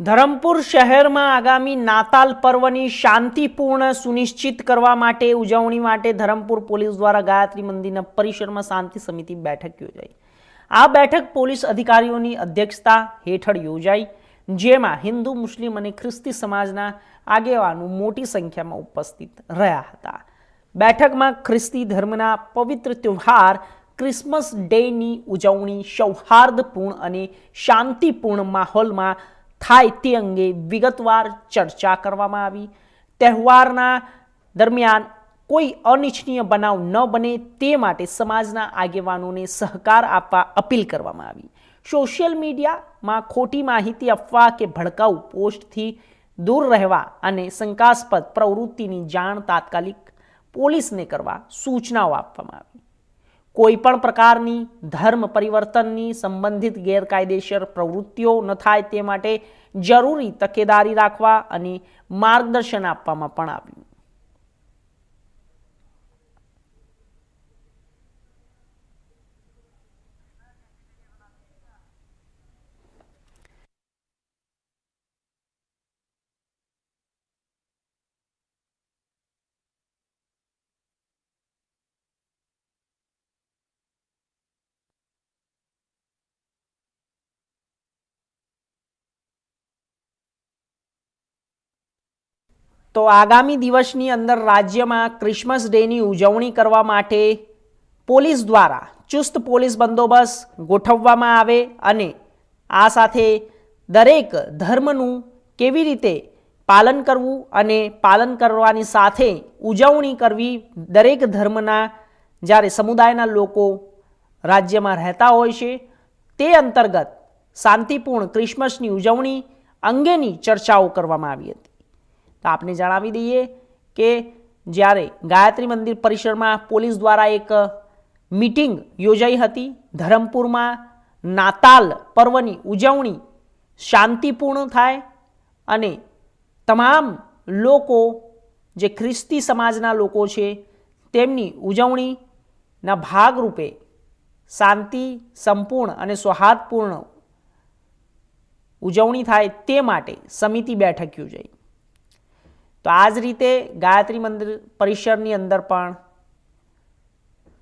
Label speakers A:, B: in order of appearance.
A: ધરમપુર શહેરમાં આગામી નાતાલ પર્વની શાંતિપૂર્ણ સુનિશ્ચિત કરવા માટે ઉજવણી માટે ધરમપુર પોલીસ દ્વારા ગાયત્રી મંદિરના પરિસરમાં શાંતિ સમિતિ બેઠક યોજાઈ. આ બેઠક પોલીસ અધિકારીઓની અધ્યક્ષતા હેઠળ યોજાઈ, જેમાં હિન્દુ, મુસ્લિમ અને ખ્રિસ્તી સમાજના આગેવાનો મોટી સંખ્યામાં ઉપસ્થિત રહ્યા હતા. બેઠકમાં ખ્રિસ્તી ધર્મના પવિત્ર તહેવાર ક્રિસમસ ડેની ઉજવણી સૌહાર્દપૂર્ણ અને શાંતિપૂર્ણ માહોલમાં થાય તે અંગે વિગતવાર ચર્ચા કરવામાં આવી. તહેવારના દરમિયાન કોઈ અનિચ્છનીય બનાવ ન બને તે માટે સમાજના આગેવાનોને સહકાર આપવા અપીલ કરવામાં આવી. સોશિયલ મીડિયામાં ખોટી માહિતી આપવા કે ભડકાઉ પોસ્ટથી દૂર રહેવા અને શંકાસ્પદ પ્રવૃત્તિની જાણ તાત્કાલિક પોલીસને કરવા સૂચનાઓ આપવામાં આવી. કોઈ પણ પ્રકારની ધર્મ પરિવર્તનની સંબંધિત ગેરકાયદેસર પ્રવૃત્તિઓ ન થાય તે માટે જરૂરી તકેદારી રાખવા અને માર્ગદર્શન આપવામાં પણ આવ્યું. તો આગામી દિવસની અંદર રાજ્યમાં ક્રિસમસ ડેની ઉજવણી કરવા માટે પોલીસ દ્વારા ચુસ્ત પોલીસ બંદોબસ્ત ગોઠવવામાં આવે અને આ સાથે દરેક ધર્મનું કેવી રીતે પાલન કરવું અને પાલન કરવાની સાથે ઉજવણી કરવી દરેક ધર્મના જ્યારે સમુદાયના લોકો રાજ્યમાં રહેતા હોય છે, તે અંતર્ગત શાંતિપૂર્ણ ક્રિસમસની ઉજવણી અંગેની ચર્ચાઓ કરવામાં આવી હતી. તો આપને જણાવી દઈએ કે જ્યારે ગાયત્રી મંદિર પરિસરમાં પોલીસ દ્વારા એક મિટિંગ યોજાઈ હતી ધરમપુરમાં, નાતાલ પર્વની ઉજવણી શાંતિપૂર્ણ થાય અને તમામ લોકો, જે ખ્રિસ્તી સમાજના લોકો છે, તેમની ઉજવણીના ભાગરૂપે શાંતિ, સંપૂર્ણ અને સૌહાર્દપૂર્ણ ઉજવણી થાય તે માટે સમિતિ બેઠક યોજાઈ. તો આ જ રીતે ગાયત્રી મંદિર પરિસરની અંદર પણ